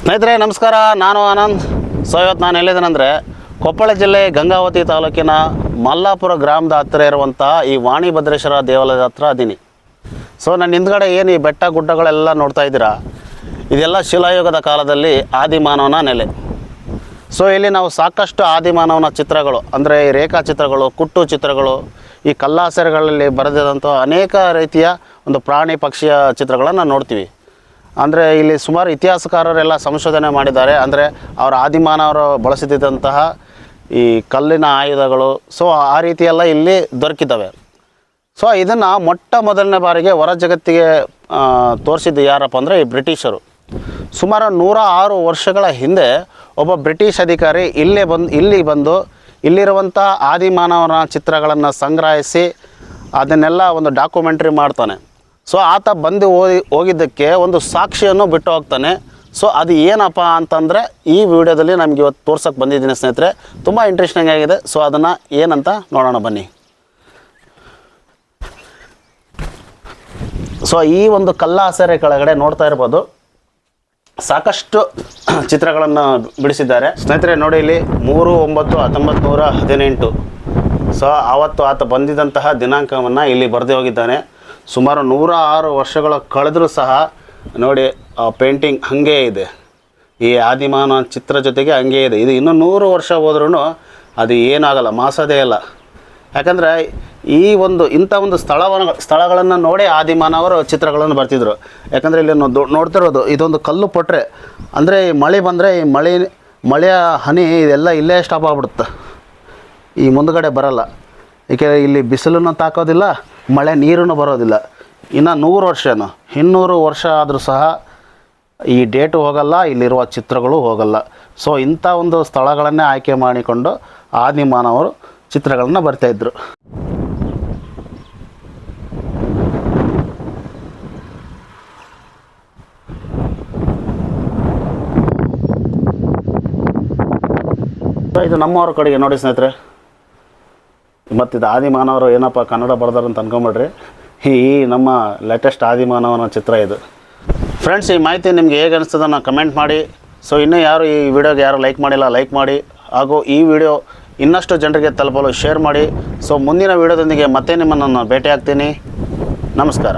ಸ್ನೇಹಿತರೆ, ನಮಸ್ಕಾರ. ನಾನು ಆನಂದ್. ಸೊ ಇವತ್ತು ನಾನು ಎಲ್ಲಿದ್ದೇನೆಂದರೆ, ಕೊಪ್ಪಳ ಜಿಲ್ಲೆ ಗಂಗಾವತಿ ತಾಲೂಕಿನ ಮಲ್ಲಾಪುರ ಗ್ರಾಮದ ಹತ್ತಿರ ಇರುವಂಥ ಈ ವಾಣಿಭದ್ರೇಶ್ವರ ದೇವಾಲಯದ ಹತ್ರ ಅದೀನಿ. ಸೊ ನನ್ನ ಹಿಂದ್ಗಡೆ ಏನು ಈ ಬೆಟ್ಟ ಗುಡ್ಡಗಳೆಲ್ಲ ನೋಡ್ತಾ ಇದ್ದೀರಾ? ಇದೆಲ್ಲ ಶಿಲಾಯುಗದ ಕಾಲದಲ್ಲಿ ಆದಿಮಾನವನ ನೆಲೆ. ಸೊ ಇಲ್ಲಿ ನಾವು ಸಾಕಷ್ಟು ಆದಿಮಾನವನ ಚಿತ್ರಗಳು, ಅಂದರೆ ಈ ರೇಖಾಚಿತ್ರಗಳು, ಕುಟ್ಟು ಚಿತ್ರಗಳು, ಈ ಕಲ್ಲಾಸೆರೆಗಳಲ್ಲಿ ಬರೆದಿದಂಥ ಅನೇಕ ರೀತಿಯ ಒಂದು ಪ್ರಾಣಿ ಪಕ್ಷಿಯ ಚಿತ್ರಗಳನ್ನು ನೋಡ್ತೀವಿ. ಅಂದರೆ ಇಲ್ಲಿ ಸುಮಾರು ಇತಿಹಾಸಕಾರರೆಲ್ಲ ಸಂಶೋಧನೆ ಮಾಡಿದ್ದಾರೆ. ಅಂದರೆ ಅವರ ಆದಿಮಾನವರು ಬಳಸುತ್ತಿದ್ದಂತಹ ಈ ಕಲ್ಲಿನ ಆಯುಧಗಳು ಸೊ ಆ ರೀತಿಯೆಲ್ಲ ಇಲ್ಲಿ ದೊರಕಿದ್ದಾವೆ. ಸೊ ಇದನ್ನು ಮೊಟ್ಟ ಮೊದಲನೇ ಬಾರಿಗೆ ಹೊರ ಜಗತ್ತಿಗೆ ತೋರಿಸಿದ್ದು ಯಾರಪ್ಪ ಅಂದರೆ ಈ ಬ್ರಿಟಿಷರು. ಸುಮಾರು ನೂರ ಆರು ವರ್ಷಗಳ ಹಿಂದೆ ಒಬ್ಬ ಬ್ರಿಟಿಷ್ ಅಧಿಕಾರಿ ಇಲ್ಲೇ ಬಂದು ಇಲ್ಲಿ ಬಂದು ಇಲ್ಲಿರುವಂಥ ಆದಿಮಾನವನ ಚಿತ್ರಗಳನ್ನು ಸಂಗ್ರಹಿಸಿ ಅದನ್ನೆಲ್ಲ ಒಂದು ಡಾಕ್ಯುಮೆಂಟ್ರಿ ಮಾಡ್ತಾನೆ. ಸೊ ಆತ ಬಂದು ಹೋಗಿ, ಹೋಗಿದ್ದಕ್ಕೆ ಒಂದು ಸಾಕ್ಷಿಯನ್ನು ಬಿಟ್ಟು ಹೋಗ್ತಾನೆ. ಸೊ ಅದು ಏನಪ್ಪ ಅಂತಂದರೆ, ಈ ವಿಡಿಯೋದಲ್ಲಿ ನಮ್ಗೆ ಇವತ್ತು ತೋರ್ಸೋಕ್ಕೆ ಬಂದಿದ್ದೀನಿ ಸ್ನೇಹಿತರೆ, ತುಂಬ ಇಂಟ್ರೆಸ್ಟಿಂಗ್ ಆಗಿದೆ. ಸೊ ಅದನ್ನು ಏನಂತ ನೋಡೋಣ ಬನ್ನಿ. ಸೊ ಈ ಒಂದು ಕಲ್ಲಾಸರೆ ಕೆಳಗಡೆ ನೋಡ್ತಾ ಇರ್ಬೋದು. ಸಾಕಷ್ಟು ಚಿತ್ರಗಳನ್ನು ಬಿಡಿಸಿದ್ದಾರೆ. ಸ್ನೇಹಿತರೆ, ನೋಡಿ ಇಲ್ಲಿ ಮೂರು, ಒಂಬತ್ತು, ಹತ್ತೊಂಬತ್ತು ನೂರ ಹದಿನೆಂಟು. ಸೊ ಆವತ್ತು ಆತ ಬಂದಿದ್ದಂತಹ ದಿನಾಂಕವನ್ನು ಇಲ್ಲಿ ಬರೆದೇ ಹೋಗಿದ್ದಾನೆ. ಸುಮಾರು ನೂರ ಆರು ವರ್ಷಗಳ ಕಳೆದರೂ ಸಹ ನೋಡಿ, ಆ ಪೇಂಟಿಂಗ್ ಹಾಗೇ ಇದೆ. ಈ ಆದಿಮಾನ ಚಿತ್ರ ಜೊತೆಗೆ ಹಂಗೆ ಇದೆ. ಇದು ಇನ್ನೂ ನೂರು ವರ್ಷ ಹೋದ್ರೂ ಅದು ಏನಾಗಲ್ಲ, ಮಾಸದೇ ಇಲ್ಲ. ಯಾಕಂದರೆ ಈ ಒಂದು ಇಂಥ ಒಂದು ಸ್ಥಳವನ್ನು ಸ್ಥಳಗಳನ್ನು ನೋಡಿ ಆದಿಮಾನವರು ಚಿತ್ರಗಳನ್ನು ಬರ್ತಿದ್ರು. ಯಾಕಂದರೆ ಇಲ್ಲಿ ನೋಡ್ತಿರೋದು, ಇದೊಂದು ಕಲ್ಲು ಪೊಟ್ರೆ. ಅಂದರೆ ಈ ಮಳೆ ಬಂದರೆ ಈ ಮಳೆ, ಮಳೆಯ ಹನಿ ಇದೆಲ್ಲ ಇಲ್ಲೇ ಸ್ಟಾಪ್ ಆಗ್ಬಿಡುತ್ತೆ. ಈ ಮುಂದ್ಗಡೆ ಬರಲ್ಲ. ಏಕೆಂದರೆ ಇಲ್ಲಿ ಬಿಸಿಲನ್ನು ತಾಕೋದಿಲ್ಲ ಮಳೆ ನೀರನ್ನು ಬರೋದಿಲ್ಲ. ಇನ್ನು ನೂರು ವರ್ಷನೂ, ಇನ್ನೂರು ವರ್ಷ ಆದರೂ ಸಹ ಈ ಡೇಟು ಹೋಗಲ್ಲ, ಇಲ್ಲಿರುವ ಚಿತ್ರಗಳು ಹೋಗಲ್ಲ. ಸೊ ಇಂಥ ಒಂದು ಸ್ಥಳಗಳನ್ನೇ ಆಯ್ಕೆ ಮಾಡಿಕೊಂಡು ಆದಿಮಾನವರು ಚಿತ್ರಗಳನ್ನು ಬರ್ತಾಯಿದ್ರು ಇದು ನಮ್ಮವ್ರ ಕಡೆಗೆ ನೋಡಿ ಸ್ನೇಹಿತರೆ. ಮತ್ತು ಇದು ಆದಿಮಾನವರು ಏನಪ್ಪ ಕನ್ನಡ ಬರ್ದಾರ ಅಂತ ಅನ್ಕೊಂಬಿಡ್ರಿ. ಈ ನಮ್ಮ ಲೇಟೆಸ್ಟ್ ಆದಿಮಾನವನ ಚಿತ್ರ ಇದು. ಫ್ರೆಂಡ್ಸ್ ಈ ಮಾಹಿತಿ ನಿಮ್ಗೆ ಹೇಗೆ ಅನಿಸ್ತದನ್ನ ಕಮೆಂಟ್ ಮಾಡಿ. ಸೊ ಇನ್ನೂ ಯಾರು ಈ ವಿಡಿಯೋಗೆ ಯಾರು ಲೈಕ್ ಮಾಡಿಲ್ಲ ಲೈಕ್ ಮಾಡಿ. ಹಾಗೂ ಈ ವಿಡಿಯೋ ಇನ್ನಷ್ಟು ಜನರಿಗೆ ತಲುಪಲು ಶೇರ್ ಮಾಡಿ. ಸೊ ಮುಂದಿನ ವಿಡಿಯೋದೊಂದಿಗೆ ಮತ್ತೆ ನಿಮ್ಮನ್ನು ನಾನು ನಮಸ್ಕಾರ.